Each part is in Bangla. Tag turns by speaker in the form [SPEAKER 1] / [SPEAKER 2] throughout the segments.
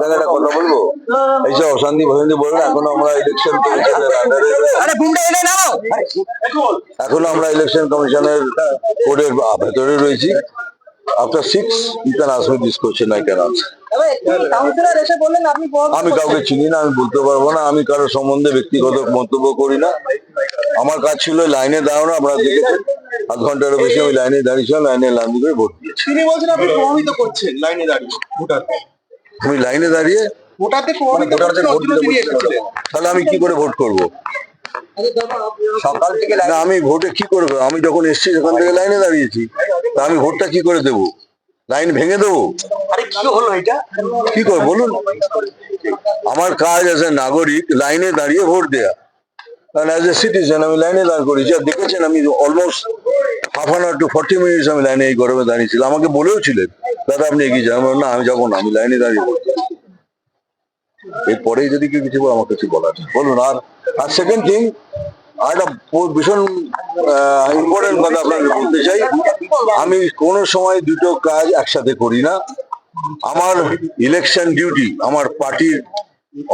[SPEAKER 1] তাহলে কথা বলব এইসব অশান্তি ফশান্তি বলব এখনও আমরা ইলেকশন কমিশনের আন্ডারে
[SPEAKER 2] আরে ঘুমটা এনে নাও।
[SPEAKER 1] এখনও আমরা ইলেকশন কমিশনের কোর্টের ভেতরে রয়েছি। After six you can ask me this question I can answer
[SPEAKER 2] councillor এসে বললেন আপনি
[SPEAKER 1] আমি কাউকে চিনি না আমি বলতে পারব না আমি কারোর সম্বন্ধে ব্যক্তিগত মন্তব্য করি না। আমার কাজ ছিল লাইনে দাঁড়ানো আপনারা দেখেছেন। আধ ঘন্টারও বেশি আমি লাইনে দাঁড়িয়েছিলাম লাইনে লাইন করে ভোট দিয়েছি।
[SPEAKER 3] তিনি বলছেন আপনি প্রভাবিত করছেন লাইনে দাঁড়িয়ে ভোটারকে।
[SPEAKER 1] আমি লাইনে দাঁড়িয়ে
[SPEAKER 3] এসেছিলেন
[SPEAKER 1] তাহলে আমি কি করে ভোট করব?
[SPEAKER 2] সকাল থেকে
[SPEAKER 1] না আমি ভোটে কি করব? আমি যখন এসেছি সেখান থেকে লাইনে দাঁড়িয়েছি। তা আমি ভোটটা কি করে দেবো? লাইন ভেঙে দেবো?
[SPEAKER 3] আরে কি হলো এটা?
[SPEAKER 1] কি করে? বলুন। আমার কাজ এ নাগরিক লাইনে দাঁড়িয়ে ভোট দেয়া। কারণ অ্যাজ এ সিটিজেন আমি লাইনে দাঁড় করেছি। আর দেখেছেন আমি almost half an hour to forty minutes আমি লাইনে এই গরমে দাঁড়িয়েছিলাম। আমাকে বলেও ছিলেন দাদা, আপনি এগিয়ে যান। না, আমি যাব না, আমি লাইনে দাঁড়িয়ে ভোট দেবো। এরপরে যদি কেউ কিছু আমার কিছু বলার। বলুন, আর আর সেকেন্ড থিং আর ভীষণ ইম্পর্টেন্ট কথা আপনাকে বলতে চাই। আমি কোনো সময় দুটো কাজ একসাথে করি না। আমার ইলেকশন ডিউটি আমার পার্টির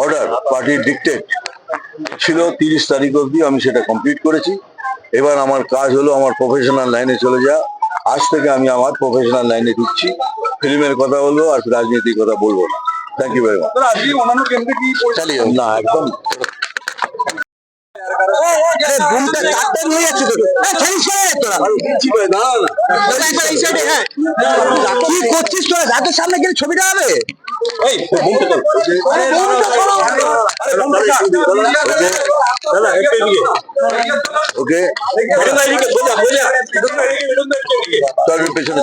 [SPEAKER 1] অর্ডার পার্টির ডিকটেট ছিল তিরিশ তারিখ অবধি, আমি সেটা কমপ্লিট করেছি। এবার আমার কাজ হলো, আমার প্রফেশনাল লাইনে চলে যা আজ থেকে আমি আমার প্রফেশনাল লাইনে ঢুকছি। ফিল্মের কথা বলব আর রাজনীতির কথা বলব না। থ্যাংক ইউ ভেরি মাচ
[SPEAKER 3] অন্যান্য কেন্দ্রে কি
[SPEAKER 1] চালিয়ে না একদম।
[SPEAKER 2] হ্যাঁ। কি করছিস তোরা? সামনে গেলে ছবিটা হবে।
[SPEAKER 1] ওকে। পেছনে